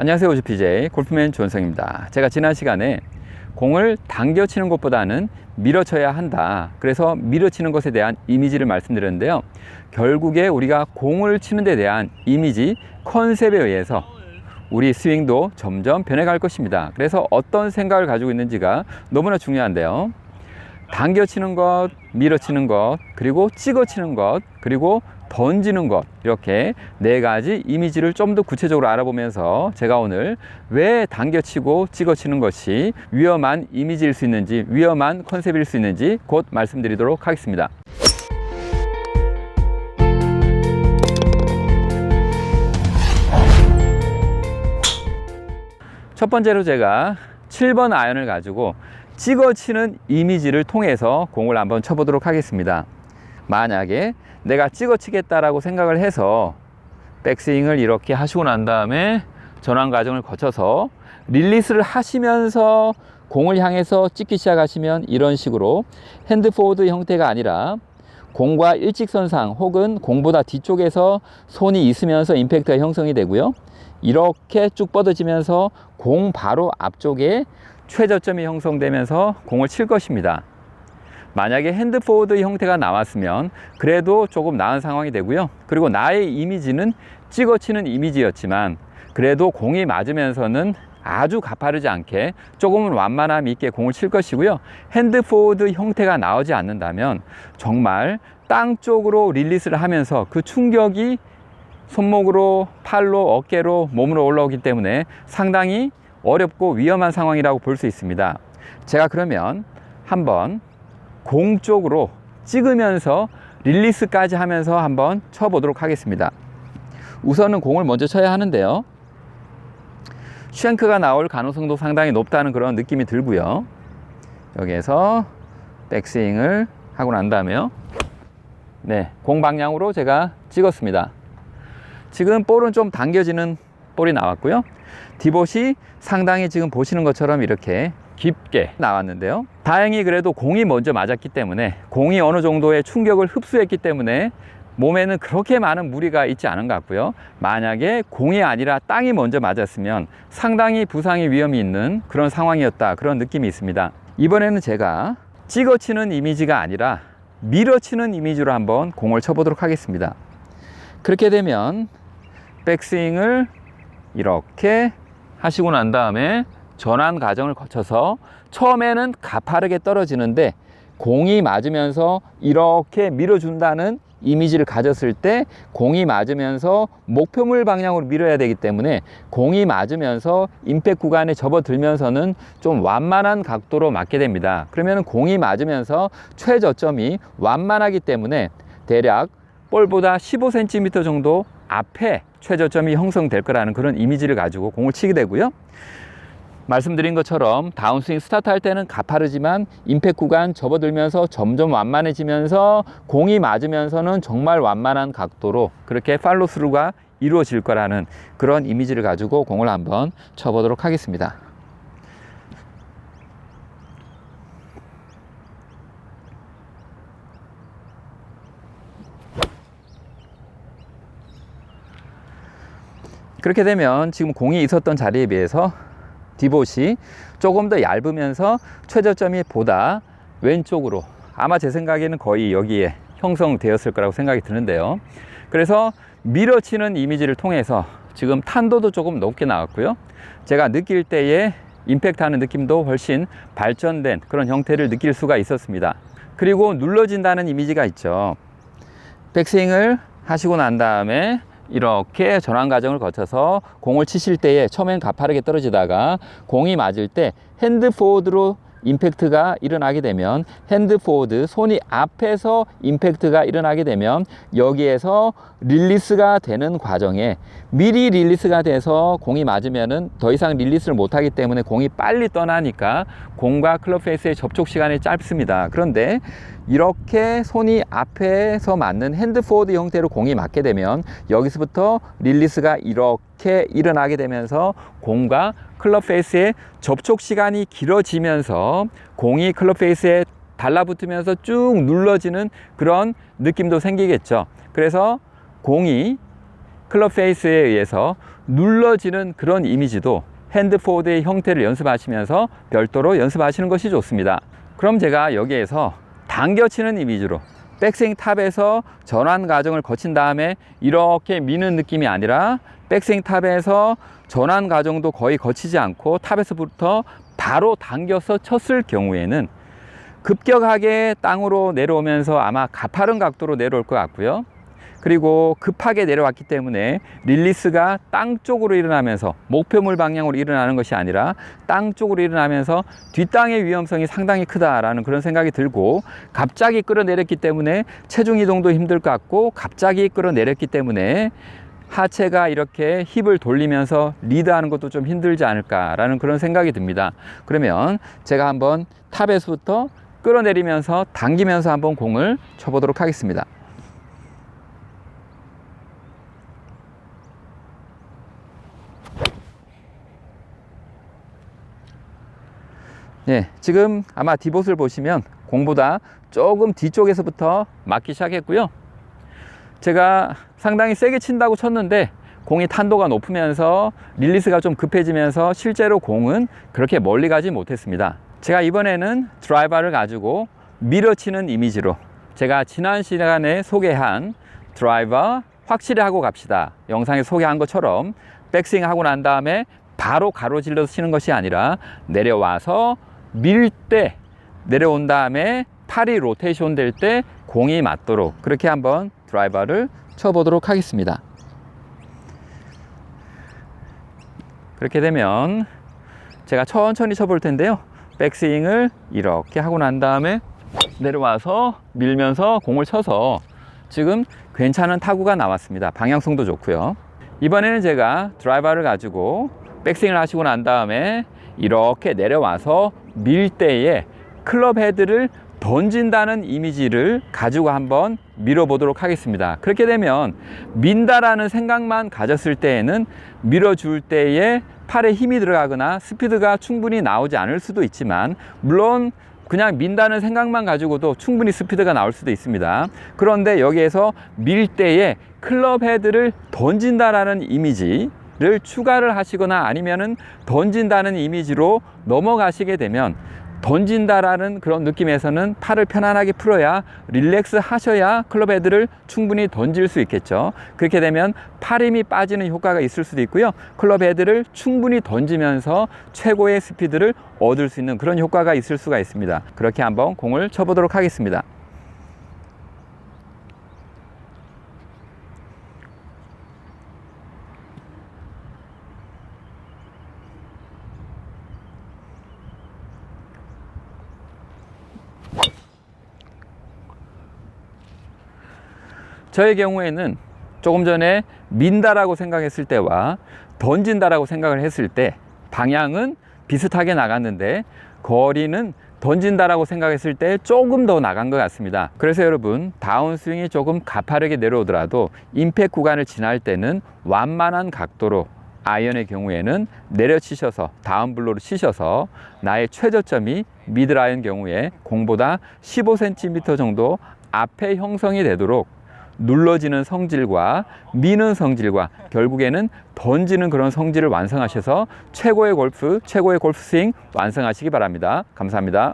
안녕하세요 오즈 PJ 골프맨 존성입니다. 제가 지난 시간에 공을 당겨 치는 것보다는 밀어 쳐야 한다. 그래서 밀어 치는 것에 대한 이미지를 말씀드렸는데요. 결국에 우리가 공을 치는 데 대한 이미지 컨셉에 의해서 우리 스윙도 점점 변해갈 것입니다. 그래서 어떤 생각을 가지고 있는지가 너무나 중요한데요. 당겨 치는 것, 밀어 치는 것, 그리고 찍어 치는 것, 그리고 던지는 것 이렇게 네 가지 이미지를 좀 더 구체적으로 알아보면서 제가 오늘 왜 당겨치고 찍어치는 것이 위험한 이미지일 수 있는지 위험한 컨셉일 수 있는지 곧 말씀드리도록 하겠습니다. 첫 번째로 제가 7번 아이언을 가지고 찍어치는 이미지를 통해서 공을 한번 쳐보도록 하겠습니다. 만약에 내가 찍어치겠다라고 생각을 해서 백스윙을 이렇게 하시고 난 다음에 전환 과정을 거쳐서 릴리스를 하시면서 공을 향해서 찍기 시작하시면 이런 식으로 핸드 포워드 형태가 아니라 공과 일직선상 혹은 공보다 뒤쪽에서 손이 있으면서 임팩트가 형성이 되고요. 이렇게 쭉 뻗어지면서 공 바로 앞쪽에 최저점이 형성되면서 공을 칠 것입니다. 만약에 핸드 포워드 형태가 나왔으면 그래도 조금 나은 상황이 되고요. 그리고 나의 이미지는 찍어치는 이미지였지만 그래도 공이 맞으면서는 아주 가파르지 않게 조금은 완만함 있게 공을 칠 것이고요. 핸드 포워드 형태가 나오지 않는다면 정말 땅 쪽으로 릴리스를 하면서 그 충격이 손목으로, 팔로, 어깨로, 몸으로 올라오기 때문에 상당히 어렵고 위험한 상황이라고 볼 수 있습니다. 제가 그러면 한번 공 쪽으로 찍으면서 릴리스까지 하면서 한번 쳐보도록 하겠습니다. 우선은 공을 먼저 쳐야 하는데요. 쉔크가 나올 가능성도 상당히 높다는 그런 느낌이 들고요. 여기에서 백스윙을 하고 난 다음에요. 네, 공 방향으로 제가 찍었습니다. 지금 볼은 좀 당겨지는 볼이 나왔고요. 디봇이 상당히 지금 보시는 것처럼 이렇게 깊게 나왔는데요. 다행히 그래도 공이 먼저 맞았기 때문에 공이 어느 정도의 충격을 흡수했기 때문에 몸에는 그렇게 많은 무리가 있지 않은 것 같고요. 만약에 공이 아니라 땅이 먼저 맞았으면 상당히 부상의 위험이 있는 그런 상황이었다. 그런 느낌이 있습니다. 이번에는 제가 찍어치는 이미지가 아니라 밀어치는 이미지로 한번 공을 쳐보도록 하겠습니다. 그렇게 되면 백스윙을 이렇게 하시고 난 다음에 전환 과정을 거쳐서 처음에는 가파르게 떨어지는데 공이 맞으면서 이렇게 밀어준다는 이미지를 가졌을 때 공이 맞으면서 목표물 방향으로 밀어야 되기 때문에 공이 맞으면서 임팩 구간에 접어들면서는 좀 완만한 각도로 맞게 됩니다. 그러면 공이 맞으면서 최저점이 완만하기 때문에 대략 볼보다 15cm 정도 앞에 최저점이 형성될 거라는 그런 이미지를 가지고 공을 치게 되고요. 말씀드린 것처럼 다운스윙 스타트 할 때는 가파르지만 임팩 구간 접어들면서 점점 완만해지면서 공이 맞으면서는 정말 완만한 각도로 그렇게 팔로스루가 이루어질 거라는 그런 이미지를 가지고 공을 한번 쳐보도록 하겠습니다. 그렇게 되면 지금 공이 있었던 자리에 비해서 디봇이 조금 더 얇으면서 최저점이 보다 왼쪽으로 아마 제 생각에는 거의 여기에 형성되었을 거라고 생각이 드는데요. 그래서 밀어치는 이미지를 통해서 지금 탄도도 조금 높게 나왔고요. 제가 느낄 때에 임팩트 하는 느낌도 훨씬 발전된 그런 형태를 느낄 수가 있었습니다. 그리고 눌러진다는 이미지가 있죠. 백스윙을 하시고 난 다음에 이렇게 전환 과정을 거쳐서 공을 치실 때에 처음엔 가파르게 떨어지다가 공이 맞을 때 핸드 포워드로 임팩트가 일어나게 되면 핸드 포워드 손이 앞에서 임팩트가 일어나게 되면 여기에서 릴리스가 되는 과정에 미리 릴리스가 돼서 공이 맞으면은 더 이상 릴리스를 못하기 때문에 공이 빨리 떠나니까 공과 클럽 페이스의 접촉 시간이 짧습니다. 그런데 이렇게 손이 앞에서 맞는 핸드 포워드 형태로 공이 맞게 되면 여기서부터 릴리스가 이렇게 일어나게 되면서 공과 클럽 페이스의 접촉 시간이 길어지면서 공이 클럽 페이스에 달라붙으면서 쭉 눌러지는 그런 느낌도 생기겠죠. 그래서 공이 클럽 페이스에 의해서 눌러지는 그런 이미지도 핸드포드의 형태를 연습하시면서 별도로 연습하시는 것이 좋습니다. 그럼 제가 여기에서 당겨치는 이미지로 백스윙 탑에서 전환 과정을 거친 다음에 이렇게 미는 느낌이 아니라 백스윙 탑에서 전환 과정도 거의 거치지 않고 탑에서부터 바로 당겨서 쳤을 경우에는 급격하게 땅으로 내려오면서 아마 가파른 각도로 내려올 것 같고요. 그리고 급하게 내려왔기 때문에 릴리스가 땅 쪽으로 일어나면서 목표물 방향으로 일어나는 것이 아니라 땅 쪽으로 일어나면서 뒷땅의 위험성이 상당히 크다라는 그런 생각이 들고 갑자기 끌어내렸기 때문에 체중 이동도 힘들 것 같고 갑자기 끌어내렸기 때문에 하체가 이렇게 힙을 돌리면서 리드하는 것도 좀 힘들지 않을까라는 그런 생각이 듭니다. 그러면 제가 한번 탑에서부터 끌어내리면서 당기면서 한번 공을 쳐보도록 하겠습니다. 예, 지금 아마 디봇을 보시면 공보다 조금 뒤쪽에서부터 맞기 시작했고요. 제가 상당히 세게 친다고 쳤는데 공이 탄도가 높으면서 릴리스가 좀 급해지면서 실제로 공은 그렇게 멀리 가지 못했습니다. 제가 이번에는 드라이버를 가지고 밀어치는 이미지로 제가 지난 시간에 소개한 드라이버 확실히 하고 갑시다. 영상에 소개한 것처럼 백스윙 하고 난 다음에 바로 가로질러서 치는 것이 아니라 내려와서 밀 때 내려온 다음에 팔이 로테이션 될 때 공이 맞도록 그렇게 한번 드라이버를 쳐보도록 하겠습니다. 그렇게 되면 제가 천천히 쳐볼 텐데요. 백스윙을 이렇게 하고 난 다음에 내려와서 밀면서 공을 쳐서 지금 괜찮은 타구가 나왔습니다. 방향성도 좋고요. 이번에는 제가 드라이버를 가지고 백스윙을 하시고 난 다음에 이렇게 내려와서 밀 때에 클럽 헤드를 던진다는 이미지를 가지고 한번 밀어보도록 하겠습니다. 그렇게 되면 민다라는 생각만 가졌을 때에는 밀어줄 때에 팔에 힘이 들어가거나 스피드가 충분히 나오지 않을 수도 있지만 물론 그냥 민다는 생각만 가지고도 충분히 스피드가 나올 수도 있습니다. 그런데 여기에서 밀 때에 클럽 헤드를 던진다라는 이미지 를 추가를 하시거나 아니면은 던진다는 이미지로 넘어가시게 되면 던진다라는 그런 느낌에서는 팔을 편안하게 풀어야 릴렉스 하셔야 클럽 헤드를 충분히 던질 수 있겠죠. 그렇게 되면 팔 힘이 빠지는 효과가 있을 수도 있고요. 클럽 헤드를 충분히 던지면서 최고의 스피드를 얻을 수 있는 그런 효과가 있을 수가 있습니다. 그렇게 한번 공을 쳐보도록 하겠습니다. 저의 경우에는 조금 전에 민다라고 생각했을 때와 던진다라고 생각을 했을 때 방향은 비슷하게 나갔는데 거리는 던진다라고 생각했을 때 조금 더 나간 것 같습니다. 그래서 여러분 다운스윙이 조금 가파르게 내려오더라도 임팩 구간을 지날 때는 완만한 각도로 아이언의 경우에는 내려치셔서 다운블로로 치셔서 나의 최저점이 미드라이언 경우에 공보다 15cm 정도 앞에 형성이 되도록 눌러지는 성질과 미는 성질과 결국에는 던지는 그런 성질을 완성하셔서 최고의 골프, 최고의 골프 스윙 완성하시기 바랍니다. 감사합니다.